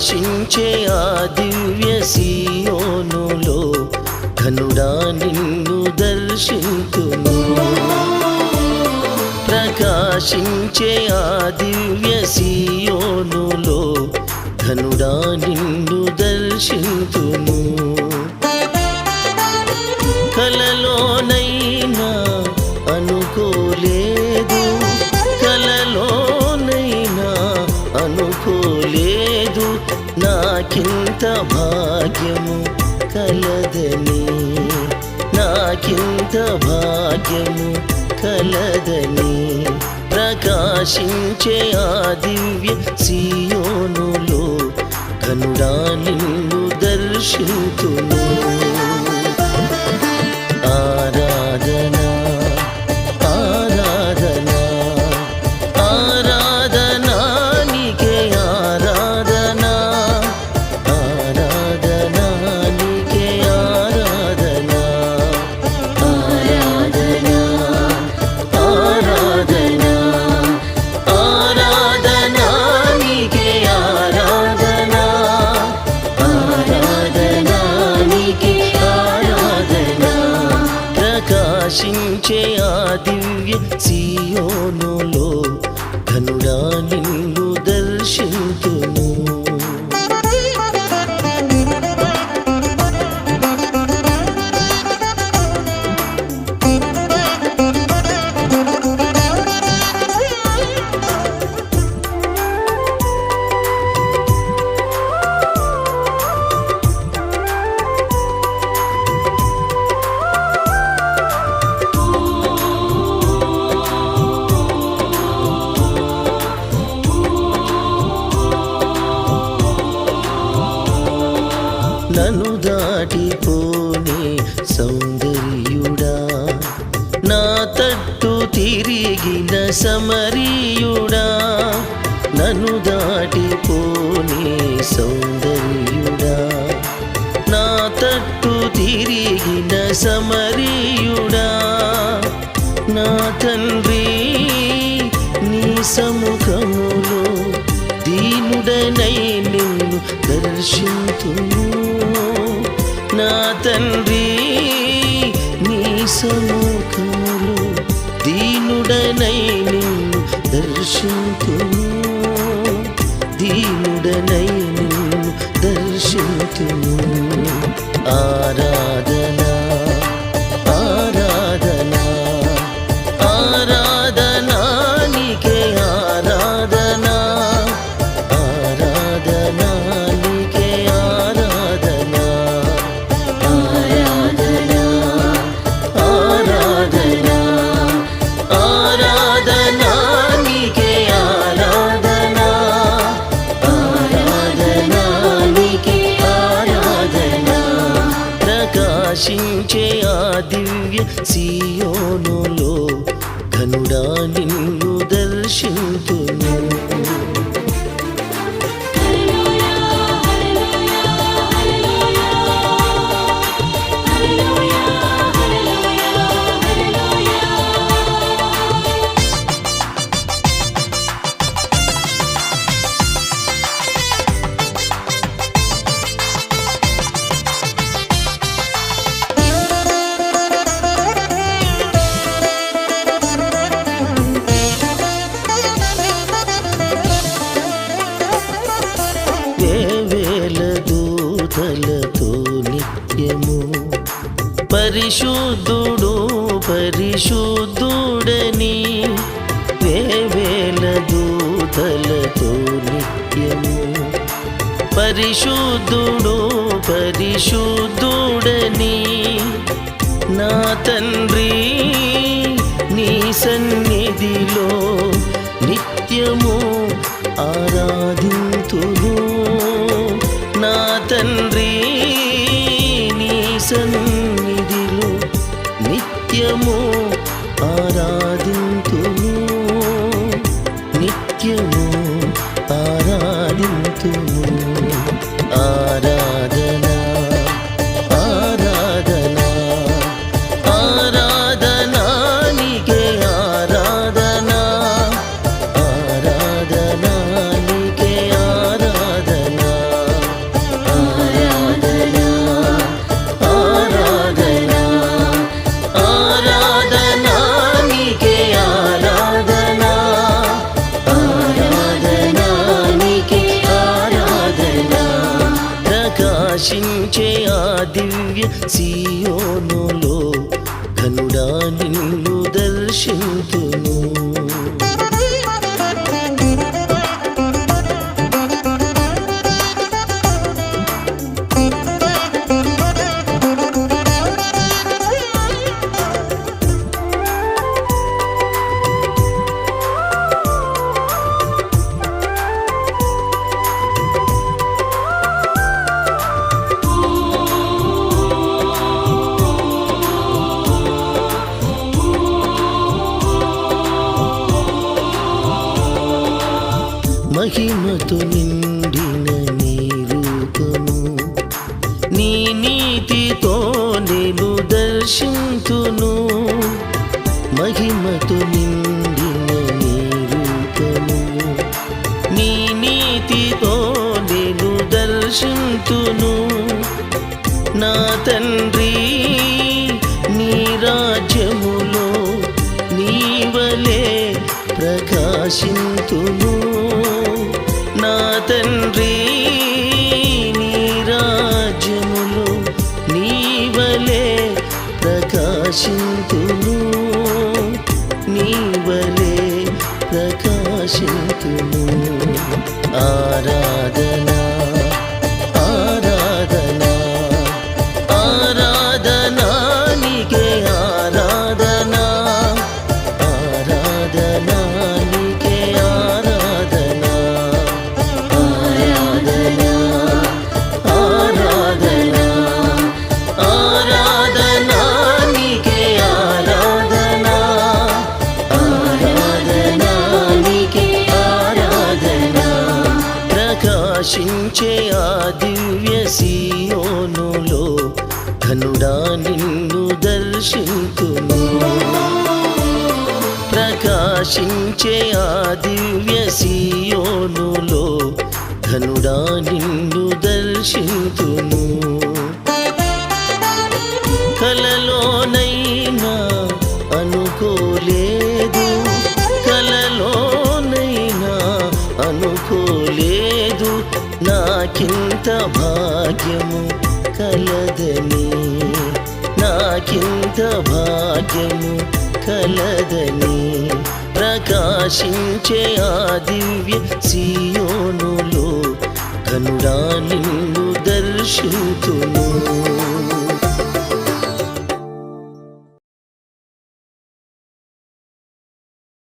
ప్రకాశించే ఆ దివ్య సీయోనులో ధనుడా నిన్ను దర్శింతును. ప్రకాశించే ఆ దివ్య సీయోనులో ధనుడా నిన్ను దర్శింతును. భాగ్యము కలదని నాకింత భాగ్యము కలదని ప్రకాశించే ఆ దివ్య సియోనులో కనుడా నిన్ను దర్శింతును. ప్రకాశించే ఆ దివ్య సియోనులో ధనుడా నిన్ను దర్శింతును. నన్ను దాటిపోనే సౌందర్యుడా. నా తట్టు తిరిగిన సమరీయుడా. నన్ను దాటిపోనే సౌందర్యుడా. నా తట్టు తిరిగిన సమరీయుడా. నా తండ్రి నీ సముఖములో దీనుడనై నిన్ను దర్శింతును దీనుడనై నిన్ను దర్శింతును ప్రకాశించే ఆ దివ్య సియోనులో ఘనుడా నిన్ను దర్శింతును. పరిశుద్ధుడు పరిశుద్ధుడని వేవేల దూతలతో నిత్యము. పరిశుద్ధుడు పరిశుద్ధుడని నా తండ్రి దివ్య సియోనులో. దర్శింతును నా తండ్రి నీ రాజ్యములో నీవలే ప్రకాశింతును. నా తండ్రి దర్శింతును ప్రకాశించే ఆ దివ్య సియోనులో ఘనుడా నిన్ను దర్శింతును కలలోనైనా అనుకోలేదు కలలోనైనా అనుకోలేదు నాకింత భాగ్యము కలదని నాకింత భాగ్యము కలదని ప్రకాశించే ఆ దివ్య సీయోనులో కనుడా నిన్ను దర్శింతును.